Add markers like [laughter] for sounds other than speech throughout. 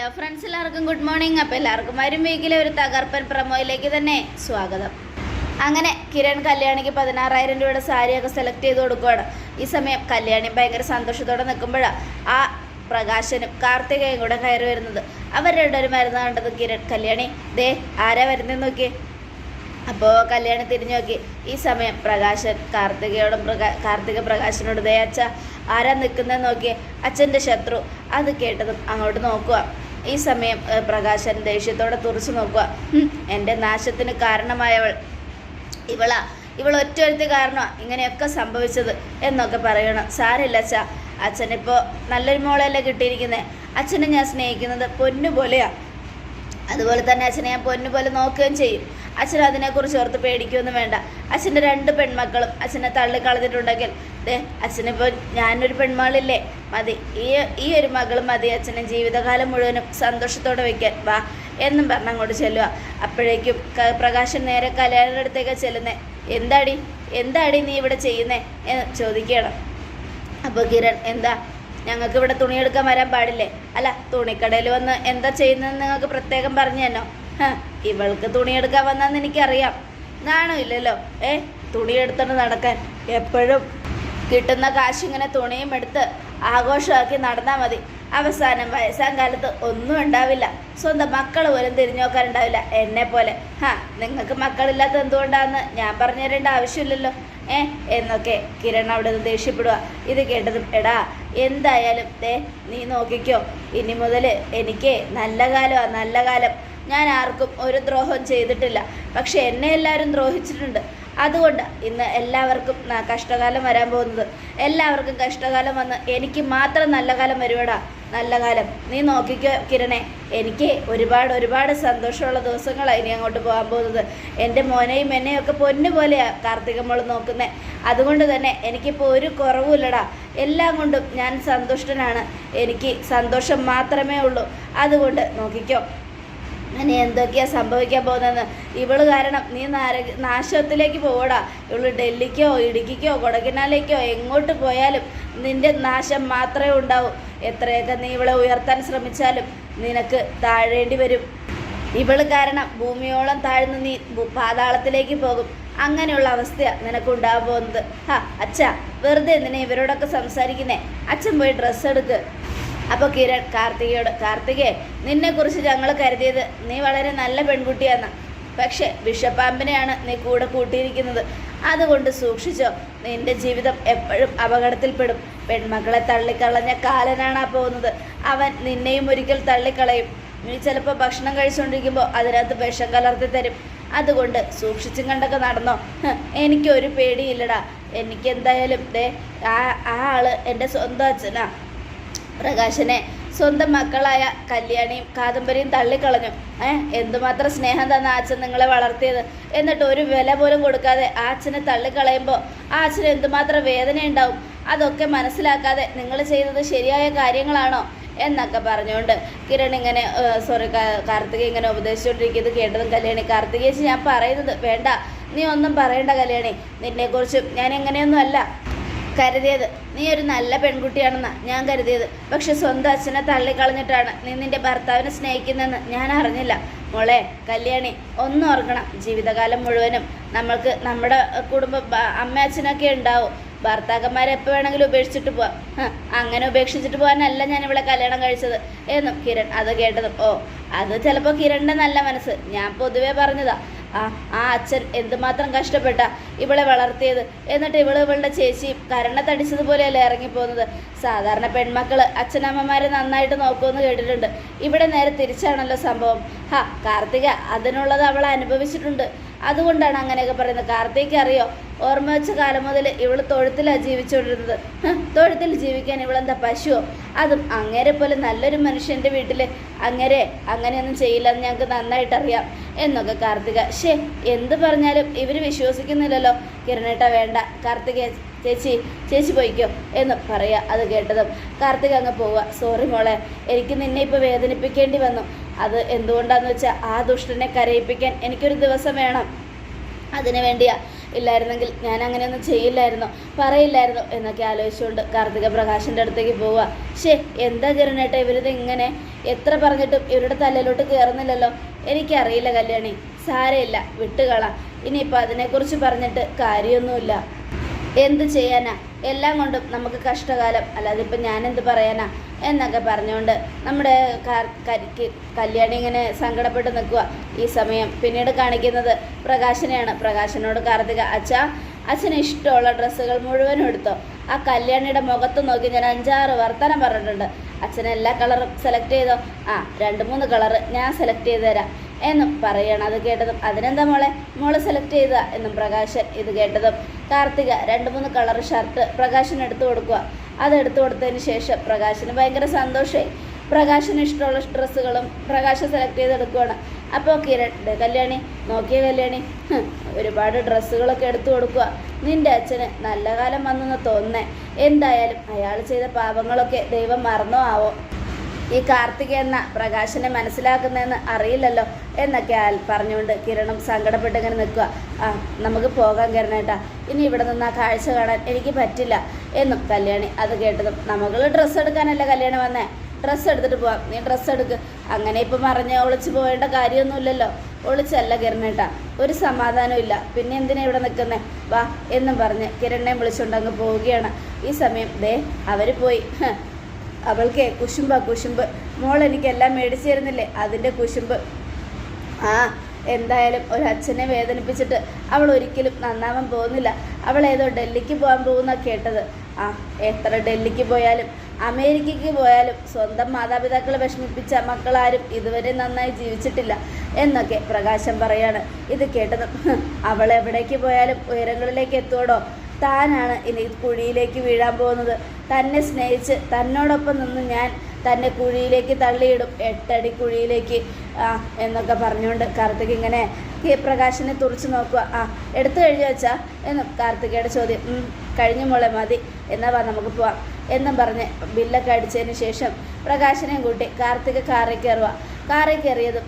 Hello friends എല്ലാവർക്കും good morning. അപ്പോൾ എല്ലാവർക്കും വരും വീക്കിലെ ഒരു തകർപ്പൻ പ്രമോയിലേക്ക് തന്നെ സ്വാഗതം. അങ്ങനെ കിരൺ കല്യാണിക്ക് പതിനാറായിരം രൂപയുടെ സാരിയൊക്കെ സെലക്ട് ചെയ്ത് കൊടുക്കുകയാണ് ഈ സമയം കല്യാണി ഭയങ്കര സന്തോഷത്തോടെ നിൽക്കുമ്പോഴാണ് ആ പ്രകാശനും കാർത്തികയും കൂടെ കയറി വരുന്നത്. അവർ രണ്ടുപേരും മരുന്ന് കണ്ടത് കിരൺ കല്യാണി. ദേ ആരാ വരുന്നതെന്ന് നോക്കി അപ്പോൾ കല്യാണി തിരിഞ്ഞു നോക്കി. ഈ സമയം പ്രകാശൻ കാർത്തികയോടും പ്രകാ കാർത്തിക പ്രകാശനോട് ദേ അച്ഛ ആരാ നിൽക്കുന്നതെന്ന് നോക്കി അച്ഛന്റെ ശത്രു. അത് കേട്ടതും അങ്ങോട്ട് നോക്കുക ഈ സമയം പ്രകാശൻ ദേഷ്യത്തോടെ തുറച്ചു നോക്കുക. "ഹും, എന്റെ നാശത്തിന് കാരണമായവൾ ഇവളാ. ഇവൾ ഒറ്റ കാരണം ഇങ്ങനെയൊക്കെ സംഭവിച്ചത് എന്നൊക്കെ പറയണം. സാരില്ല അച്ഛ. അച്ഛനിപ്പോൾ നല്ലൊരു മോളല്ലേ കിട്ടിയിരിക്കുന്നത് അച്ഛനെ ഞാൻ സ്നേഹിക്കുന്നത് പൊന്നു പോലെയാണ് അതുപോലെ തന്നെ അച്ഛനെ ഞാൻ പൊന്നുപോലെ നോക്കുകയും ചെയ്യും. അച്ഛൻ അതിനെക്കുറിച്ച് ഓർത്ത് പേടിക്കുകയൊന്നും വേണ്ട. അച്ഛന്റെ രണ്ട് പെൺമക്കളും അച്ഛനെ തള്ളിക്കളഞ്ഞിട്ടുണ്ടെങ്കിൽ ദേ അച്ഛനിപ്പോൾ ഞാനൊരു പെൺമകളില്ലേ? മതി. ഈ ഈ ഒരു മകളും മതി അച്ഛനെ ജീവിതകാലം മുഴുവനും സന്തോഷത്തോടെ വയ്ക്കാൻ വാ എന്നും പറഞ്ഞ് അങ്ങോട്ട് ചെല്ലുക. അപ്പോഴേക്കും പ്രകാശൻ നേരെ അടുത്തേക്ക് ചെല്ലുന്നേ. എന്താടി? എന്താടി നീ ഇവിടെ ചെയ്യുന്നേ? എന്ന് ചോദിക്കണം അപ്പോൾ കിരൺ എന്താ? ഞങ്ങൾക്ക് ഇവിടെ തുണിയെടുക്കാൻ വരാൻ പാടില്ലേ? അല്ല തുണിക്കടയിൽ വന്ന് എന്താ ചെയ്യുന്നതെന്ന് നിങ്ങൾക്ക് പ്രത്യേകം പറഞ്ഞു തന്നോ? ഇവൾക്ക് തുണിയെടുക്കാൻ വന്നാന്ന് എനിക്കറിയാം. നാണോ ഇല്ലല്ലോ. ഏ തുണിയെടുത്തോണ്ട് നടക്കാൻ എപ്പോഴും കിട്ടുന്ന കാശിങ്ങനെ തുണിയും എടുത്ത് ആഘോഷമാക്കി നടന്നാൽ മതി. അവസാനം വയസ്സാം കാലത്ത് ഒന്നും ഉണ്ടാവില്ല. സ്വന്തം മക്കൾ പോലും തിരിഞ്ഞു എന്നെ പോലെ. ഹാ നിങ്ങൾക്ക് മക്കളില്ലാത്ത എന്തുകൊണ്ടാന്ന് ഞാൻ പറഞ്ഞു തരേണ്ട ആവശ്യമില്ലല്ലോ. ഏ എന്നൊക്കെ കിരൺ അവിടെ നിന്ന് ദേഷ്യപ്പെടുക ഇത് കേട്ടതും എടാ എന്തായാലും ദേ നീ നോക്കിക്കോ. ഇനി മുതൽ എനിക്ക് നല്ല കാലമാണ് നല്ല കാലം. ഞാൻ ആർക്കും ഒരു ദ്രോഹം ചെയ്തിട്ടില്ല. പക്ഷെ എന്നെ എല്ലാവരും ദ്രോഹിച്ചിട്ടുണ്ട്. അതുകൊണ്ട് ഇന്ന് എല്ലാവർക്കും കഷ്ടകാലം വരാൻ പോകുന്നത്. എല്ലാവർക്കും കഷ്ടകാലം വന്ന് എനിക്ക് മാത്രം നല്ല കാലം വരുവടാ നല്ല കാലം. നീ നോക്കിക്കോ കിരണേ. എനിക്ക് ഒരുപാട് ഒരുപാട് സന്തോഷമുള്ള ദിവസങ്ങളാണ് ഇനി അങ്ങോട്ട് പോകാൻ പോകുന്നത്. എന്റെ മോനെയും എന്നെയും ഒക്കെ പൊന്നു പോലെയാണ് കാർത്തിക മോൾ നോക്കുന്നത് അതുകൊണ്ട് തന്നെ എനിക്കിപ്പോൾ ഒരു കുറവുമില്ലടാ. എല്ലാം കൊണ്ടും ഞാൻ സന്തുഷ്ടനാണ്. എനിക്ക് സന്തോഷം മാത്രമേ ഉള്ളൂ. അതുകൊണ്ട് നോക്കിക്കോ. ഇനി എന്തൊക്കെയാ സംഭവിക്കാൻ പോകുന്നതെന്ന്. ഇവൾ കാരണം നീ നാര നാശത്തിലേക്ക് പോവടാ. ഇവൾ ഡൽഹിക്കോ ഇടുക്കിക്കോ കൊടകിനാലേക്കോ എങ്ങോട്ട് പോയാലും നിന്റെ നാശം മാത്രമേ ഉണ്ടാവൂ. എത്രയൊക്കെ നീ ഇവളെ ഉയർത്താൻ ശ്രമിച്ചാലും നിനക്ക് താഴേണ്ടി വരും. ഇവൾ കാരണം ഭൂമിയോളം താഴ്ന്ന് നീ പാതാളത്തിലേക്ക് പോകും. അങ്ങനെയുള്ള അവസ്ഥയാണ് നിനക്ക് ഉണ്ടാകാൻ പോകുന്നത്. ഹാ അച്ഛ വെറുതെ എന്തിനാ ഇവരോടൊക്കെ സംസാരിക്കുന്നേ? അച്ഛൻ പോയി ഡ്രസ്സ് എടുക്ക്. അപ്പോൾ കിരൺ കാർത്തികയോട് കാർത്തികേ നിന്നെക്കുറിച്ച് ഞങ്ങൾ കരുതിയത് നീ വളരെ നല്ല പെൺകുട്ടിയാണ് പക്ഷെ വിഷപ്പാമ്പിനെയാണ് നീ കൂടെ കൂട്ടിയിരിക്കുന്നത്. അതുകൊണ്ട് സൂക്ഷിച്ചോ നിന്റെ ജീവിതം എപ്പോഴും അപകടത്തിൽപ്പെടും. പെൺമക്കളെ തള്ളിക്കളഞ്ഞ കാലനാണ് പോകുന്നത്. അവൻ നിന്നെയും ഒരിക്കൽ തള്ളിക്കളയും. നീ ചിലപ്പോൾ ഭക്ഷണം കഴിച്ചുകൊണ്ടിരിക്കുമ്പോൾ അതിനകത്ത് വിഷം കലർത്തി തരും. അതുകൊണ്ട് സൂക്ഷിച്ചും കണ്ടൊക്കെ നടന്നോ. എനിക്കൊരു പേടിയില്ലടാ. എനിക്ക് എന്തായാലും ദേ ആ ആ ആൾ എന്റെ സ്വന്തം അച്ഛനാ. പ്രകാശനെ സ്വന്തം മക്കളായ കല്യാണിയും കാദംബരിയും തള്ളിക്കളഞ്ഞു. ഏ എന്തുമാത്രം സ്നേഹം തന്ന അച്ഛൻ നിങ്ങളെ വളർത്തിയത്? എന്നിട്ട് ഒരു വില പോലും കൊടുക്കാതെ ആ അച്ഛനെ തള്ളിക്കളയുമ്പോൾ ആ അച്ഛന് എന്തുമാത്രം വേദന ഉണ്ടാവും അതൊക്കെ മനസ്സിലാക്കാതെ നിങ്ങൾ ചെയ്തത് ശരിയായ കാര്യങ്ങളാണോ എന്നൊക്കെ പറഞ്ഞുകൊണ്ട് കിരൺ ഇങ്ങനെ സോറി കാർത്തിക ഇങ്ങനെ ഉപദേശിച്ചുകൊണ്ടിരിക്കുന്നത് കേട്ടതും കല്യാണി കാർത്തികേച്ചി ഞാൻ പറയുന്നത് വേണ്ട നീ ഒന്നും പറയണ്ട കല്യാണി നിന്നെക്കുറിച്ചും ഞാൻ എങ്ങനെയൊന്നും അല്ല കരുതിയത്. നീ ഒരു നല്ല പെൺകുട്ടിയാണെന്ന ഞാൻ കരുതിയത്. പക്ഷെ സ്വന്തം അച്ഛനെ തള്ളിക്കളഞ്ഞിട്ടാണ് നീ നിന്റെ ഭർത്താവിനെ സ്നേഹിക്കുന്നതെന്ന് ഞാൻ അറിഞ്ഞില്ല. മോളെ കല്യാണി ഒന്നും ഓർക്കണം. ജീവിതകാലം മുഴുവനും നമ്മൾക്ക് നമ്മുടെ കുടുംബ അമ്മ അച്ഛനൊക്കെ ഉണ്ടാവും. ഭർത്താക്കന്മാരെ എപ്പോൾ വേണമെങ്കിലും ഉപേക്ഷിച്ചിട്ട് പോവാം. അങ്ങനെ ഉപേക്ഷിച്ചിട്ട് പോകാനല്ല ഞാൻ ഇവിടെ കല്യാണം കഴിച്ചത്. എന്നും കിരൺ അത് കേട്ടതും ഓ അത് ചിലപ്പോൾ കിരണിന്റെ നല്ല മനസ്സ്. ഞാൻ പൊതുവേ പറഞ്ഞതാ. ആ ആ അച്ഛൻ എന്തുമാത്രം കഷ്ടപ്പെട്ട ഇവളെ വളർത്തിയത്. എന്നിട്ട് ഇവൾ ഇവളുടെ ചേച്ചി കരണത്തടിച്ചതുപോലെയല്ലേ ഇറങ്ങിപ്പോകുന്നത്. സാധാരണ പെൺമക്കൾ അച്ഛനമ്മമാരെ നന്നായിട്ട് നോക്കുമെന്ന് കേട്ടിട്ടുണ്ട്. ഇവിടെ നേരെ തിരിച്ചാണല്ലോ സംഭവം. ഹാ കാർത്തിക അതിനുള്ളത് അവൾ അനുഭവിച്ചിട്ടുണ്ട്. അതുകൊണ്ടാണ് അങ്ങനെയൊക്കെ പറയുന്നത്. കാർത്തിക് അറിയോ? ഓർമ്മ വെച്ച കാലം മുതൽ ഇവൾ തൊഴുത്തിലാണ് ജീവിച്ചുകൊണ്ടിരുന്നത്. തൊഴുത്തിൽ ജീവിക്കാൻ ഇവളെന്താ പശുവോ? അതും അങ്ങേരെ പോലെ നല്ലൊരു മനുഷ്യന്റെ വീട്ടിൽ അങ്ങേരെ അങ്ങനെയൊന്നും ചെയ്യില്ലെന്ന് ഞങ്ങൾക്ക് നന്നായിട്ട് അറിയാം എന്നൊക്കെ കാർത്തിക. ഷേ എന്ത് പറഞ്ഞാലും ഇവർ വിശ്വസിക്കുന്നില്ലല്ലോ. കിരണേട്ട വേണ്ട. കാർത്തിക ചേച്ചി ചേച്ചി പോയിക്കോ എന്ന് പറയാ അത് കേട്ടതും. കാർത്തിക അങ്ങ് പോവുക. സോറി മോളെ എനിക്ക് നിന്നെ ഇപ്പോൾ വേദനിപ്പിക്കേണ്ടി വന്നു. അത് എന്തുകൊണ്ടാന്ന് വെച്ചാൽ ആ ദുഷ്ടനെ കരയിപ്പിക്കാൻ എനിക്കൊരു ദിവസം വേണം. അതിനു വേണ്ടിയാ ഇല്ലായിരുന്നെങ്കിൽ ഞാൻ അങ്ങനെയൊന്നും ചെയ്യില്ലായിരുന്നു പറയില്ലായിരുന്നു എന്നൊക്കെ ആലോചിച്ചുകൊണ്ട് കാർത്തിക പ്രകാശിന്റെ അടുത്തേക്ക് പോവുക. ഷേ എന്താ കിരണേട്ട ഇവരിത് ഇങ്ങനെ എത്ര പറഞ്ഞിട്ടും ഇവരുടെ തലയിലോട്ട് കയറുന്നില്ലല്ലോ എനിക്കറിയില്ല കല്യാണി സാരയില്ല വിട്ടുകള. ഇനിയിപ്പോൾ അതിനെക്കുറിച്ച് പറഞ്ഞിട്ട് കാര്യമൊന്നുമില്ല. എന്ത് ചെയ്യാനാ? എല്ലാം കൊണ്ടും നമുക്ക് കഷ്ടകാലം അല്ലാതെ ഇപ്പം ഞാനെന്ത് പറയാനാ? എന്നൊക്കെ പറഞ്ഞുകൊണ്ട് നമ്മുടെ കരിക്ക് കല്യാണി ഇങ്ങനെ സങ്കടപ്പെട്ട് നിൽക്കുക ഈ സമയം. പിന്നീട് കാണിക്കുന്നത് പ്രകാശനെയാണ്. പ്രകാശനോട് കാർത്തിക അച്ഛ അച്ഛന് ഇഷ്ടമുള്ള ഡ്രസ്സുകൾ മുഴുവനും എടുത്തോ? ആ കല്യാണിയുടെ മുഖത്ത് നോക്കി ഞാൻ അഞ്ചാറ് വർത്തനം പറഞ്ഞിട്ടുണ്ട്. അച്ഛൻ എല്ലാ കളറും സെലക്ട് ചെയ്തോ? ആ രണ്ട് മൂന്ന് കളറ് ഞാൻ സെലക്ട് ചെയ്ത് തരാം. എന്നും പറയണം. അത് കേട്ടതും അതിനെന്താ മോളെ? മോൾ സെലക്ട് ചെയ്ത എന്നും പ്രകാശൻ ഇത് കേട്ടതും. കാർത്തിക രണ്ട് മൂന്ന് കളർ ഷർട്ട് പ്രകാശന് എടുത്തു കൊടുക്കുക. അത് എടുത്തു കൊടുത്തതിന് ശേഷം പ്രകാശന് ഭയങ്കര സന്തോഷമായി പ്രകാശന് ഇഷ്ടമുള്ള ഡ്രസ്സുകളും പ്രകാശം സെലക്ട് ചെയ്ത് ചെയ്തെടുക്കുകയാണ് അപ്പോൾ കിരൺ കല്യാണി നോക്കിയ കല്യാണി. ഒരുപാട് ഡ്രസ്സുകളൊക്കെ എടുത്തു കൊടുക്കുക. നിന്റെ അച്ഛന് നല്ല കാലം വന്നെന്ന് തോന്നേ. എന്തായാലും അയാൾ ചെയ്ത പാപങ്ങളൊക്കെ ദൈവം മറന്നോ ആവോ? ഈ കാർത്തിക എന്ന പ്രകാശനെ മനസ്സിലാക്കുന്നതെന്ന് അറിയില്ലല്ലോ. എന്നൊക്കെ പറഞ്ഞുകൊണ്ട് കിരണം സങ്കടപ്പെട്ട് ഇങ്ങനെ നിൽക്കുക. ആ നമുക്ക് പോകാൻ കിരണേട്ടാ ഇനി ഇവിടെ നിന്ന് ആ കാഴ്ച കാണാൻ എനിക്ക് പറ്റില്ല. എന്നും കല്യാണി അത് കേട്ടതും നമുക്ക് ഡ്രസ്സ് എടുക്കാനല്ല കല്യാണി വന്നേ? ഡ്രസ്സ് എടുത്തിട്ട് പോവാം. നീ ഡ്രസ്സ് എടുക്ക്. അങ്ങനെ ഇപ്പം പറഞ്ഞ് ഒളിച്ച് പോകേണ്ട കാര്യമൊന്നുമില്ലല്ലോ. ഒളിച്ചല്ല കിരണേട്ടാ ഒരു സമാധാനമില്ല പിന്നെ എന്തിനാ ഇവിടെ നിൽക്കുന്നേ? വാ എന്നും പറഞ്ഞ് കിരണിനെ വിളിച്ചുകൊണ്ട് അങ്ങ് പോവുകയാണ്. ഈ സമയം ദേ അവർ പോയി. അവൾക്ക് കുശുമ്പ കുശുമ്പ്. മോൾ എനിക്കെല്ലാം മേടിച്ചു തരുന്നില്ലേ? അതിന്റെ കുശുമ്പ്. ആ എന്തായാലും ഒരു അച്ഛനെ വേദനിപ്പിച്ചിട്ട് അവൾ ഒരിക്കലും നന്നാവാൻ പോകുന്നില്ല. അവൾ ഏതോ ഡൽഹിക്ക് പോകാൻ പോകുന്ന കേട്ടത്. ആ എത്ര ഡൽഹിക്ക് പോയാലും അമേരിക്കയ്ക്ക് പോയാലും സ്വന്തം മാതാപിതാക്കളെ വിഷമിപ്പിച്ച മക്കളാരും ഇതുവരെ നന്നായി ജീവിച്ചിട്ടില്ല എന്നൊക്കെ പ്രകാശം പറയാണ്. ഇത് കേട്ടത് [laughs] അവൾ എവിടേക്ക് പോയാലും ഉയരങ്ങളിലേക്ക് എത്തുവോടോ? താനാണ് ഇനി കുഴിയിലേക്ക് വീഴാൻ പോകുന്നത്. തന്നെ സ്നേഹിച്ച് തന്നോടൊപ്പം നിന്ന് ഞാൻ തന്നെ കുഴിയിലേക്ക് തള്ളിയിടും എട്ടടി കുഴിയിലേക്ക് ആ എന്നൊക്കെ പറഞ്ഞുകൊണ്ട് കാർത്തിക് ഇങ്ങനെ കെ പ്രകാശിനെ തുറച്ചു നോക്കുക. ആ എടുത്തു കഴിഞ്ഞു വെച്ചാ എന്നും കാർത്തികയുടെ ചോദ്യം. കഴിഞ്ഞ മുളെ മതി. എന്നാ വാ നമുക്ക് പോവാം. എന്നും പറഞ്ഞ് ബില്ലൊക്കെ അടിച്ചതിന് ശേഷം പ്രകാശനെയും കൂട്ടി കാർത്തിക കാറിൽ കയറുക കാറിൽ കയറിയതും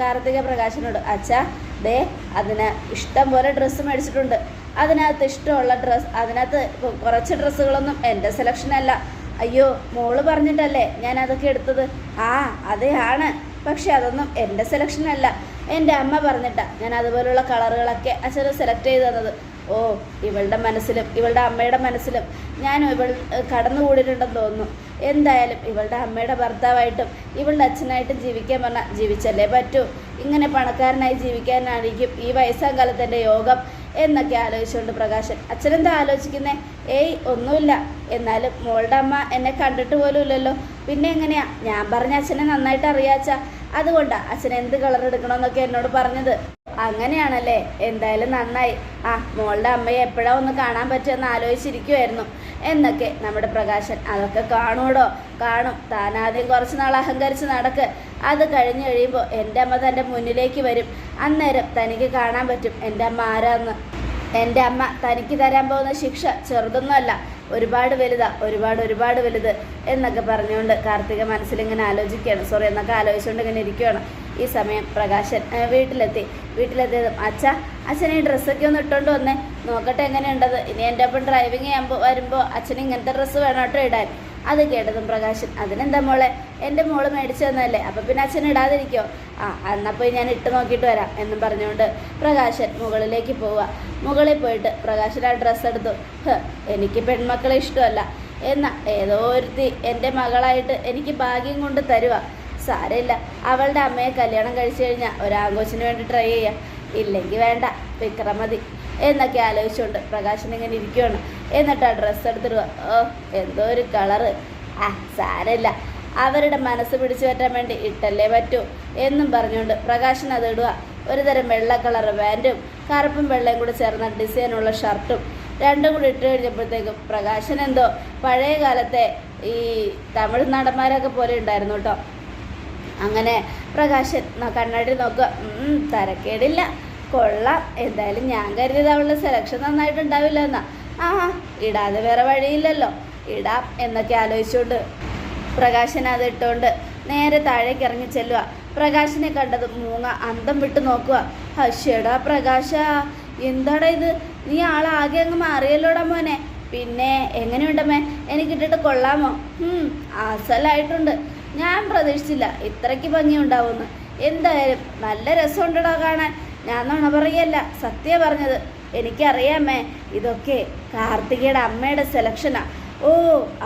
കാർത്തിക പ്രകാശനോട് അച്ഛാ ദേ അതിന് ഇഷ്ടം പോലെ ഡ്രസ്സ് മേടിച്ചിട്ടുണ്ട്. അതിനകത്ത് ഇഷ്ടമുള്ള ഡ്രസ്സ് അതിനകത്ത് കുറച്ച് ഡ്രസ്സുകളൊന്നും എന്റെ സെലക്ഷൻ അല്ല. അയ്യോ മോൾ പറഞ്ഞിട്ടല്ലേ ഞാൻ അതൊക്കെ എടുത്തത്? ആ അതെയാണ് ആണ്. പക്ഷെ അതൊന്നും എന്റെ സെലക്ഷൻ അല്ല. എന്റെ അമ്മ പറഞ്ഞിട്ടാ ഞാൻ അതുപോലുള്ള കളറുകളൊക്കെ അച്ഛന് സെലക്ട് ചെയ്ത് തന്നത്. ഓ ഇവളുടെ മനസ്സിലും ഇവളുടെ അമ്മയുടെ മനസ്സിലും ഞാൻ ഇവൾ കടന്നുകൂടിയിട്ടുണ്ടെന്ന് തോന്നുന്നു. എന്തായാലും ഇവളുടെ അമ്മയുടെ ഭർത്താവായിട്ടും ഇവളുടെ അച്ഛനായിട്ടും ജീവിക്കാൻ പറഞ്ഞാൽ ജീവിച്ചല്ലേ പറ്റൂ. ഇങ്ങനെ പണക്കാരനായി ജീവിക്കാനായിരിക്കും ഈ വയസ്സാം കാലത്ത് യോഗം. എന്നൊക്കെ ആലോചിച്ചുകൊണ്ട് പ്രകാശൻ അച്ഛനെന്താ ആലോചിക്കുന്നേ? ഏയ് ഒന്നുമില്ല. എന്നാലും മോളുടെ അമ്മ എന്നെ കണ്ടിട്ട് പോലുമില്ലല്ലോ പിന്നെ എങ്ങനെയാ? ഞാൻ പറഞ്ഞ അച്ഛനെ നന്നായിട്ട് അറിയാച്ച. അതുകൊണ്ടാ അച്ഛൻ എന്ത് കളർ എടുക്കണമെന്നൊക്കെ എന്നോട് പറഞ്ഞത്. അങ്ങനെയാണല്ലേ? എന്തായാലും നന്നായി. ആ മോളുടെ അമ്മയെ എപ്പോഴാ ഒന്ന് കാണാൻ പറ്റുമെന്ന് ആലോചിച്ചിരിക്കുമായിരുന്നു എന്നൊക്കെ നമ്മുടെ പ്രകാശൻ അതൊക്കെ കാണൂടോ കാണും. താനാദ്യം കുറച്ച് നാൾ അഹങ്കരിച്ച് നടക്ക്. അത് കഴിഞ്ഞ് കഴിയുമ്പോൾ എന്റെ അമ്മ തന്റെ മുന്നിലേക്ക് വരും. അന്നേരം തനിക്ക് കാണാൻ പറ്റും എന്റെ അമ്മ ആരാന്ന്. എന്റെ അമ്മ തനിക്ക് തരാൻ പോകുന്ന ശിക്ഷ ചെറുതൊന്നുമല്ല ഒരുപാട് വലുതാ ഒരുപാട് ഒരുപാട് വലുത് എന്നൊക്കെ പറഞ്ഞുകൊണ്ട് കാർത്തിക മനസ്സിലിങ്ങനെ ആലോചിക്കുകയാണ്. സോറി എന്നൊക്കെ ആലോചിച്ചുകൊണ്ട് ഇങ്ങനെ ഇരിക്കുകയാണ്. ഈ സമയം പ്രകാശൻ വീട്ടിലെത്തി. വീട്ടിലെത്തിയതും അച്ഛ അച്ഛൻ ഈ ഡ്രസ്സൊക്കെ ഒന്ന് ഇട്ടുകൊണ്ട് വന്നേ. നോക്കട്ടെ എങ്ങനെയുണ്ടത്. ഇനി എന്റെ ഒപ്പം ഡ്രൈവിങ് ചെയ്യുമ്പോൾ വരുമ്പോൾ അച്ഛന് ഇങ്ങനത്തെ ഡ്രസ്സ് വേണം? കേട്ടോ ഇടാൻ. അത് കേട്ടതും പ്രകാശൻ അതിനെന്താ മോളെ? എന്റെ മോൾ മേടിച്ചു തന്നതല്ലേ? അപ്പം പിന്നെ അച്ഛൻ ഇടാതിരിക്കോ? ആ എന്നാൽ പോയി ഞാൻ ഇട്ട് നോക്കിയിട്ട് വരാം എന്നും പറഞ്ഞുകൊണ്ട് പ്രകാശൻ മുകളിലേക്ക് പോവുക. മുകളിൽ പോയിട്ട് പ്രകാശൻ ആ ഡ്രസ്സ് എടുത്തു. എനിക്ക് പെൺമക്കളെ ഇഷ്ടമല്ല. എന്നാൽ ഏതോ ഒരുത്തി എന്റെ മകളായിട്ട് എനിക്ക് ഭാഗ്യം കൊണ്ട് തരുക സാരമില്ല. അവളുടെ അമ്മയെ കല്യാണം കഴിച്ചു കഴിഞ്ഞാൽ ഒരാഘോഷത്തിന് വേണ്ടി ട്രൈ ചെയ്യാം. ഇല്ലെങ്കിൽ വേണ്ട വിക്രം മതി. എന്നൊക്കെ ആലോചിച്ചുകൊണ്ട് പ്രകാശൻ ഇങ്ങനെ ഇരിക്കുകയാണ് എന്നിട്ട് ആ ഡ്രസ്സ് എടുത്തിടുക ഓ എന്തോ ഒരു കളറ് ആ സാരമില്ല. അവരുടെ മനസ്സ് പിടിച്ചു പറ്റാൻ വേണ്ടി ഇട്ടല്ലേ പറ്റൂ. എന്നും പറഞ്ഞുകൊണ്ട് പ്രകാശൻ അത് ഇടുക. ഒരു തരം വെള്ള കളർ പാന്റും കറുപ്പും വെള്ളയും കൂടി ചേർന്ന ഡിസൈനുള്ള ഷർട്ടും രണ്ടും കൂടി ഇട്ട് കഴിഞ്ഞപ്പോഴത്തേക്കും പ്രകാശൻ എന്തോ പഴയ കാലത്തെ ഈ തമിഴ് നടന്മാരൊക്കെ പോലെ ഉണ്ടായിരുന്നു കേട്ടോ. അങ്ങനെ പ്രകാശൻ കണ്ണാടി നോക്കുക. തരക്കേടില്ല. കൊള്ളാം. എന്തായാലും ഞാൻ കരുതിയത് അവളുടെ സെലക്ഷൻ നന്നായിട്ടുണ്ടാവില്ല എന്നാ ആ ഇടാതെ വേറെ വഴിയില്ലല്ലോ. ഇടാം എന്നൊക്കെ ആലോചിച്ചുകൊണ്ട് പ്രകാശൻ അത് നേരെ താഴേക്ക് ഇറങ്ങി ചെല്ലുക. പ്രകാശിനെ കണ്ടത് മൂങ്ങ അന്തം വിട്ട് നോക്കുക. ഹഷ്യടാ പ്രകാശ എന്താടാ ഇത്? നീ ആളാകെ അങ്ങ് മാറിയല്ലോടാ മോനെ. പിന്നെ എങ്ങനെയുണ്ടമ്മേ എനിക്കിട്ടിട്ട് കൊള്ളാമോ? അസലായിട്ടുണ്ട്. ഞാൻ പ്രതീക്ഷിച്ചില്ല ഇത്രയ്ക്ക് ഭംഗിയുണ്ടാവുമെന്ന്. എന്തായാലും നല്ല രസമുണ്ടടാ കാണാൻ. ഞാൻ നുണ പറയല്ല സത്യ പറഞ്ഞത്. എനിക്കറിയാമേ ഇതൊക്കെ കാർത്തികയുടെ അമ്മയുടെ സെലക്ഷനാ ഓ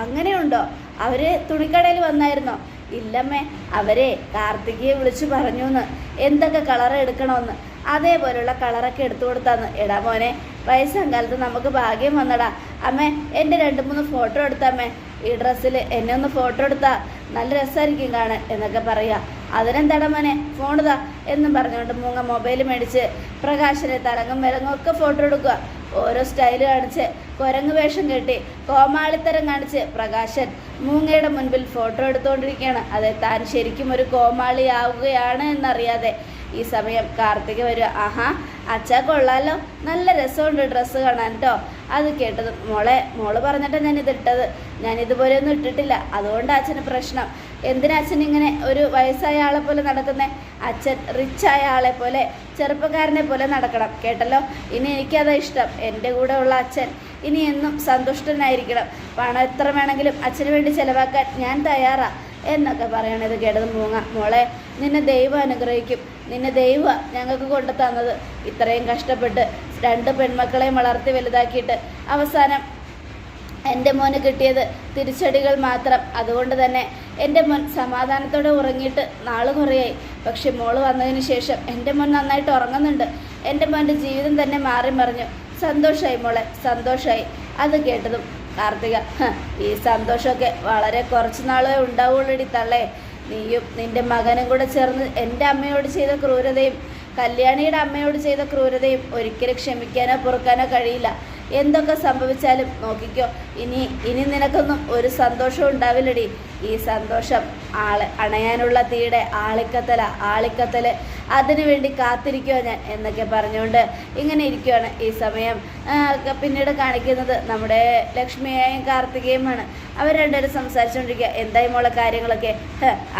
അങ്ങനെയുണ്ടോ? അവർ തുണിക്കടയിൽ വന്നായിരുന്നോ? ഇല്ലമ്മേ അവരെ കാർത്തികയെ വിളിച്ചു പറഞ്ഞുന്ന്. എന്തൊക്കെ കളർ എടുക്കണമെന്ന് അതേപോലുള്ള കളറൊക്കെ എടുത്തു കൊടുത്താന്ന്. എടാ മോനെ വയസ്സാം കാലത്ത് നമുക്ക് ഭാഗ്യം വന്നടാ. അമ്മേ എന്റെ രണ്ട് മൂന്ന് ഫോട്ടോ എടുത്താമ്മേ. ഈ ഡ്രസ്സിൽ എന്നെ ഒന്ന് ഫോട്ടോ എടുത്താൽ നല്ല രസമായിരിക്കും കാണാൻ എന്നൊക്കെ പറയാ. അതിനെന്താടാ മോനെ? ഫോണിതാ എന്നും പറഞ്ഞുകൊണ്ട് മൂങ്ങ മൊബൈൽ മേടിച്ച് പ്രകാശനെ തരങ്ങും വിലങ്ങും ഒക്കെ ഫോട്ടോ എടുക്കുക. ഓരോ സ്റ്റൈൽ കാണിച്ച് കുരങ്ങ് വേഷം കെട്ടി കോമാളിത്തരം കാണിച്ച് പ്രകാശൻ മൂങ്ങയുടെ മുൻപിൽ ഫോട്ടോ എടുത്തുകൊണ്ടിരിക്കുകയാണ് അതെ താൻ ശരിക്കും ഒരു കോമാളി കോമാളിയാവുകയാണ് എന്നറിയാതെ ഈ സമയം കാർത്തിക വരിക. ആഹാ അച്ഛാ കൊള്ളാലോ. നല്ല രസമുണ്ട് ഡ്രസ്സ് കാണാൻ കേട്ടോ അത് കേട്ടത് മോളെ മോൾ പറഞ്ഞിട്ടാണ് ഞാൻ ഇതിട്ടത് ഞാൻ ഇതുപോലെയൊന്നും ഇട്ടിട്ടില്ല. അതുകൊണ്ട് അച്ഛന് പ്രശ്നം. എന്തിനാ അച്ഛൻ ഇങ്ങനെ ഒരു വയസ്സായ ആളെ പോലെ നടക്കുന്നേ? അച്ഛൻ റിച്ചായ ആളെ പോലെ ചെറുപ്പക്കാരനെ പോലെ നടക്കണം. കേട്ടല്ലോ? ഇനി എനിക്കതാ ഇഷ്ടം. എന്റെ കൂടെ ഉള്ള അച്ഛൻ ഇനി എന്നും സന്തുഷ്ടനായിരിക്കണം. പണം എത്ര വേണമെങ്കിലും അച്ഛന് വേണ്ടി ചിലവാക്കാൻ ഞാൻ തയ്യാറാ എന്നൊക്കെ പറയണത് കേട്ടത് മൂങ്ങ. മോളെ നിന്നെ ദൈവം അനുഗ്രഹിക്കും. നിന്നെ ദൈവം ഞങ്ങൾക്ക് കൊണ്ടു തന്നത്. ഇത്രയും കഷ്ടപ്പെട്ട് രണ്ട് പെൺമക്കളെയും വളർത്തി വലുതാക്കിയിട്ട് അവസാനം എന്റെ മോന് കിട്ടിയത് തിരിച്ചടികൾ മാത്രം. അതുകൊണ്ട് തന്നെ എന്റെ മോൻ സമാധാനത്തോടെ ഉറങ്ങിയിട്ട് നാൾ കുറേയായി. പക്ഷെ മോൾ വന്നതിന് ശേഷം എന്റെ മോൻ നന്നായിട്ട് ഉറങ്ങുന്നുണ്ട്. എന്റെ മോന്റെ ജീവിതം തന്നെ മാറി മറിഞ്ഞു. സന്തോഷമായി മോളെ സന്തോഷമായി അത് കേട്ടതും കാർത്തിക ഈ സന്തോഷമൊക്കെ വളരെ കുറച്ച് നാളേ ഉണ്ടാവുള്ളൂടി തള്ളേ. നീയും നിന്റെ മകനും കൂടെ ചേർന്ന് എന്റെ അമ്മയോട് ചെയ്ത ക്രൂരതയും കല്യാണിയുടെ അമ്മയോട് ചെയ്ത ക്രൂരതയും ഒരിക്കലും ക്ഷമിക്കാനോ പൊറുക്കാനോ കഴിയില്ല. എന്തൊക്കെ സംഭവിച്ചാലും നോക്കിക്കോ. ഇനി ഇനി നിനക്കൊന്നും ഒരു സന്തോഷവും ഉണ്ടാവില്ലടി. ഈ സന്തോഷം ആളെ അണയാനുള്ള തീയുടെ ആളിക്കത്തല ആളിക്കത്തൽ. അതിനു വേണ്ടി കാത്തിരിക്കുവോ ഞാൻ എന്നൊക്കെ പറഞ്ഞുകൊണ്ട് ഇങ്ങനെ ഇരിക്കുവാണ് ഈ സമയം. പിന്നീട് കാണിക്കുന്നത് നമ്മുടെ ലക്ഷ്മിയായും കാർത്തികയുമാണ്. അവർ രണ്ടുപേരും സംസാരിച്ചുകൊണ്ടിരിക്കുക. എന്തായി മോളെ കാര്യങ്ങളൊക്കെ?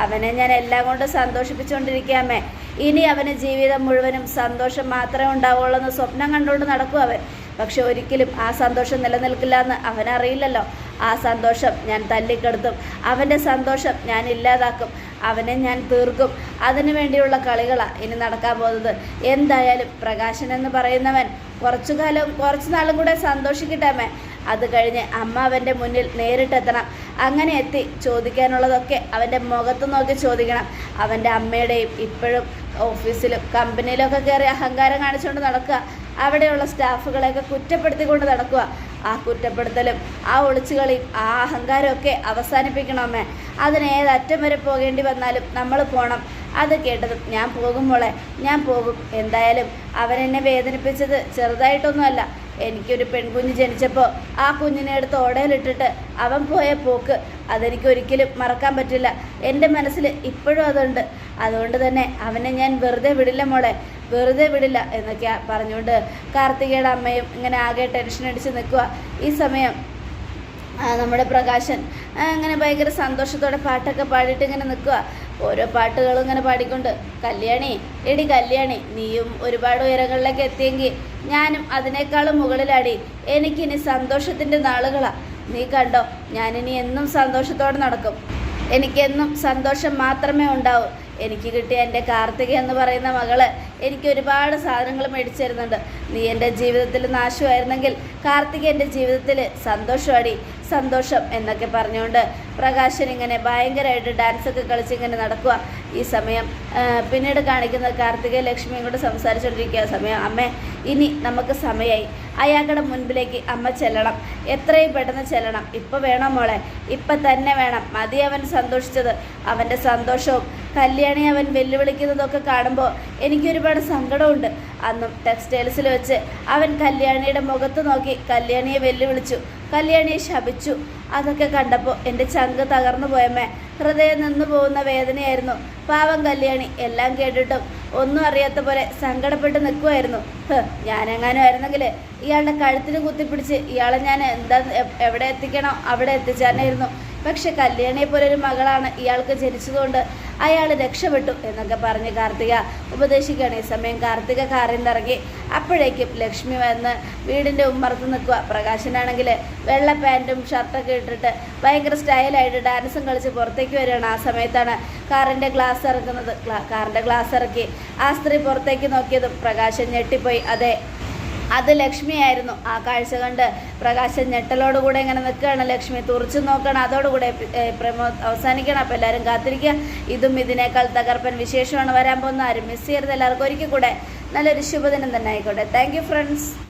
അവനെ ഞാൻ എല്ലാം കൊണ്ടും സന്തോഷിപ്പിച്ചുകൊണ്ടിരിക്കാമേ ഇനി അവന് ജീവിതം മുഴുവനും സന്തോഷം മാത്രമേ ഉണ്ടാവുള്ളൂ എന്ന് സ്വപ്നം കണ്ടുകൊണ്ട് നടക്കും അവൻ. പക്ഷെ ഒരിക്കലും ആ സന്തോഷം നിലനിൽക്കില്ല എന്ന് അവനറിയില്ലല്ലോ ആ സന്തോഷം ഞാൻ തല്ലിക്കെടുത്തും. അവന്റെ സന്തോഷം ഞാൻ ഇല്ലാതാക്കും. അവനെ ഞാൻ തീർക്കും. അതിനു വേണ്ടിയുള്ള കളികളാണ് ഇനി നടക്കാൻ പോകുന്നത്. എന്തായാലും പ്രകാശൻ എന്ന് പറയുന്നവൻ കുറച്ചു കാലം കുറച്ചു നാളും കൂടെ സന്തോഷിക്കട്ടാമേ അത് കഴിഞ്ഞ് അമ്മ അവന്റെ മുന്നിൽ നേരിട്ടെത്തണം. അങ്ങനെ എത്തി ചോദിക്കാനുള്ളതൊക്കെ അവന്റെ മുഖത്ത് നോക്കി ചോദിക്കണം. അവന്റെ അമ്മയുടെയും ഇപ്പോഴും ഓഫീസിലും കമ്പനിയിലൊക്കെ കയറി അഹങ്കാരം കാണിച്ചുകൊണ്ട് നടക്കുക. അവിടെയുള്ള സ്റ്റാഫുകളെയൊക്കെ കുറ്റപ്പെടുത്തിക്കൊണ്ട് നടക്കുക. ആ കുറ്റപ്പെടുത്തലും ആ ഒളിച്ചുകളിയും ആ അഹങ്കാരമൊക്കെ അവസാനിപ്പിക്കണമേ അതിന് ഏതറ്റം വരെ പോകേണ്ടി വന്നാലും നമ്മൾ പോകണം അത് കേട്ടതും ഞാൻ പോകുമ്പോളെ ഞാൻ പോകും. എന്തായാലും അവനെന്നെ വേദനിപ്പിച്ചത് ചെറുതായിട്ടൊന്നുമല്ല. എനിക്കൊരു പെൺകുഞ്ഞ് ജനിച്ചപ്പോൾ ആ കുഞ്ഞിനെ എടുത്ത് ഓടയിലിട്ടിട്ട് അവൻ പോയ പോക്ക് അതെനിക്ക് ഒരിക്കലും മറക്കാൻ പറ്റില്ല. എന്റെ മനസ്സിൽ ഇപ്പോഴും അതുണ്ട്. അതുകൊണ്ട് തന്നെ അവനെ ഞാൻ വെറുതെ വിടില്ല മോളെ. വെറുതെ വിടില്ല എന്നൊക്കെ പറഞ്ഞുകൊണ്ട് കാർത്തികയുടെ അമ്മയും ഇങ്ങനെ ആകെ ടെൻഷൻ അടിച്ച് നിൽക്കുക ഈ സമയം നമ്മുടെ പ്രകാശൻ അങ്ങനെ ഭയങ്കര സന്തോഷത്തോടെ പാട്ടൊക്കെ പാടിയിട്ട് ഇങ്ങനെ നിൽക്കുക ഓരോ പാട്ടുകളും ഇങ്ങനെ പാടിക്കൊണ്ട് കല്യാണി എടി കല്യാണി നീയും ഒരുപാട് ഉയരങ്ങളിലേക്ക് എത്തിയെങ്കിൽ ഞാനും അതിനേക്കാളും മുകളിലാടി. എനിക്കിനി സന്തോഷത്തിന്റെ നാളുകളാണ് നീ കണ്ടോ ഞാനിനി എന്നും സന്തോഷത്തോടെ നടക്കും. എനിക്കെന്നും സന്തോഷം മാത്രമേ ഉണ്ടാവൂ. എനിക്ക് കിട്ടിയ എന്റെ കാർത്തിക എന്ന് പറയുന്ന മകൾ എനിക്ക് ഒരുപാട് സാധനങ്ങൾ മേടിച്ചു തരുന്നുണ്ട് നീ എന്റെ ജീവിതത്തിൽ നാശമായിരുന്നെങ്കിൽ കാർത്തിക എന്റെ ജീവിതത്തിൽ സന്തോഷമാടി സന്തോഷം എന്നൊക്കെ പറഞ്ഞുകൊണ്ട് പ്രകാശൻ ഇങ്ങനെ ഭയങ്കരമായിട്ട് ഡാൻസൊക്കെ കളിച്ച് ഇങ്ങനെ നടക്കുക ഈ സമയം പിന്നീട് കാണിക്കുന്നത് കാർത്തിക ലക്ഷ്മിയും കൂടെ സംസാരിച്ചുകൊണ്ടിരിക്കുക സമയം അമ്മേ ഇനി നമുക്ക് സമയമായി അയാളുടെ മുൻപിലേക്ക് അമ്മ ചെല്ലണം. എത്രയും പെട്ടെന്ന് ചെല്ലണം. ഇപ്പം വേണം മോളെ. ഇപ്പം തന്നെ വേണം. മതി അവൻ സന്തോഷിച്ചത്. അവന്റെ സന്തോഷവും കല്യാണി അവൻ വെല്ലുവിളിക്കുന്നതൊക്കെ കാണുമ്പോൾ എനിക്കൊരുപാട് സങ്കടമുണ്ട് അന്നും ടെക്സ്റ്റൈൽസിൽ വെച്ച് അവൻ കല്യാണിയുടെ മുഖത്ത് നോക്കി കല്യാണിയെ വെല്ലുവിളിച്ചു. കല്യാണിയെ ശപിച്ചു. അതൊക്കെ കണ്ടപ്പോൾ എന്റെ ചങ്ക് തകർന്നു പോയമ്മേ. ഹൃദയം നിന്നു പോകുന്ന വേദനയായിരുന്നു. പാവം കല്യാണി. എല്ലാം കേട്ടിട്ടും ഒന്നും അറിയാത്ത പോലെ സങ്കടപ്പെട്ട് നിൽക്കുമായിരുന്നു ഞാനെങ്ങാനും ആയിരുന്നെങ്കിൽ ഇയാളുടെ കഴുത്തിന് കുത്തിപ്പിടിച്ച് ഇയാളെ ഞാൻ എന്താ എവിടെ എത്തിക്കണോ? അവിടെ എത്തിച്ചാനായിരുന്നു പക്ഷെ കല്യാണിയെ പോലെ ഒരു മകളാണ്. ഇയാൾക്ക് ജനിച്ചതുകൊണ്ട് അയാൾ രക്ഷപ്പെട്ടു എന്നൊക്കെ പറഞ്ഞ് കാർത്തിക ഉപദേശിക്കുകയാണ്. ഈ സമയം കാർത്തിക കാറിൽ നിറങ്ങി അപ്പോഴേക്കും ലക്ഷ്മി വന്ന് വീടിന്റെ ഉമ്മറത്ത് നിൽക്കുക. പ്രകാശനാണെങ്കിൽ വെള്ള പാന്റും ഷർട്ടൊക്കെ ഇട്ടിട്ട് ഭയങ്കര സ്റ്റൈലായിട്ട് ഡാൻസും കളിച്ച് പുറത്തേക്ക് വരികയാണ്. ആ സമയത്താണ് കാറിന്റെ ഗ്ലാസ് ഇറക്കുന്നത്. കാറിന്റെ ഗ്ലാസ് ഇറക്കി. ആ സ്ത്രീ പുറത്തേക്ക് നോക്കിയതും പ്രകാശൻ ഞെട്ടിപ്പോയി. അതെ അത് ലക്ഷ്മിയായിരുന്നു. ആ കാഴ്ച കണ്ട് പ്രകാശൻ ഞെട്ടലോടുകൂടെ ഇങ്ങനെ നിൽക്കുകയാണ്. ലക്ഷ്മി തുറച്ചു നോക്കണം അതോടുകൂടെ പ്രമോദ് പ്രമോ അവസാനിക്കണം അപ്പോൾ എല്ലാവരും കാത്തിരിക്കുക. ഇതും ഇതിനേക്കാൾ തകർപ്പൻ വിശേഷമാണ് വരാൻ പോകുന്ന ആരും മിസ് ചെയ്യരുത്. എല്ലാവർക്കും ഒരിക്കൽ കൂടെ നല്ലൊരു ശുഭദിനം തന്നെ ആയിക്കോട്ടെ. Thank friends